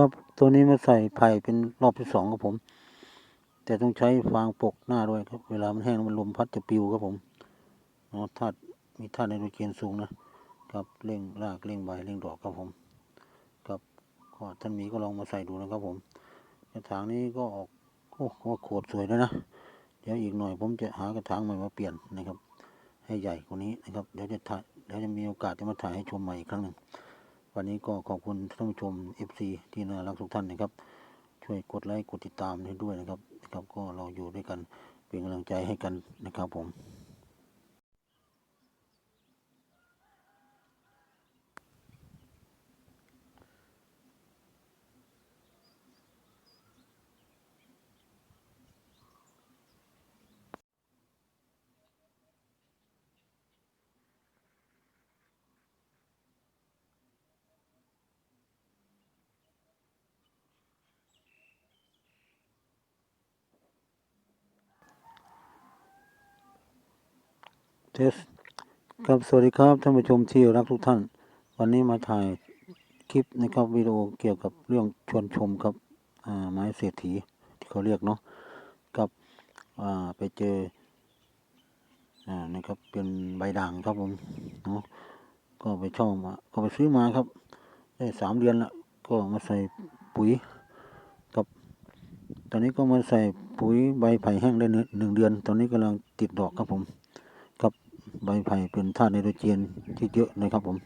ก็ตัวนี้มาใส่ไผ่เป็นรอบที่สองครับผม แต่ต้องใช้ฟางปกหน้าด้วยครับ เวลามันแห้งมันลมพัดจะปิวครับผมเนาะธาตุมีธาตุไนโตรเจนสูงนะครับเร่งรากเร่งใบเร่งดอกครับผมครับก็ท่านมีก็ลองมาใส่ดูนะครับผมกระถางนี้ก็ออกโอ้โหโขดสวยแล้วนะเดี๋ยวอีกหน่อยผมจะหากระถางใหม่มาเปลี่ยนนะครับ ให้ใหญ่กว่านี้นะครับเดี๋ยวจะถ่ายเดี๋ยวจะมีโอกาสจะมาถ่ายให้ชมใหม่อีกครั้งหนึ่ง วันนี้ก็ขอบคุณท่านผู้ชม FC ที่น่ารักทุกท่านนะครับ ช่วยกดไลค์กดติดตามให้ด้วยนะครับนะครับ ก็เราอยู่ด้วยกันเป็นกำลังใจให้กันนะครับผม เทสครับสวัสดีครับท่านผู้ชมที่รักทุกท่าน วันนี้มาถ่ายคลิปนะครับวิดีโอเกี่ยวกับเรื่องชวนชมครับไม้เศรษฐีที่เขาเรียกเนาะกับไปเจออนะครับเป็นใบด่างครับผมเนาะก็ไปเช่ามาก็ไปซื้อมาครับ ได้สามเดือนละก็มาใส่ปุ๋ยกับ ตอนนี้ก็มาใส่ปุ๋ยใบไผ่แห้งได้หนึ่งเดือน ตอนนี้กำลังติดดอกครับผม ใบไผ่เป็นธาตุไนโตรเจนที่เยอะนะครับผม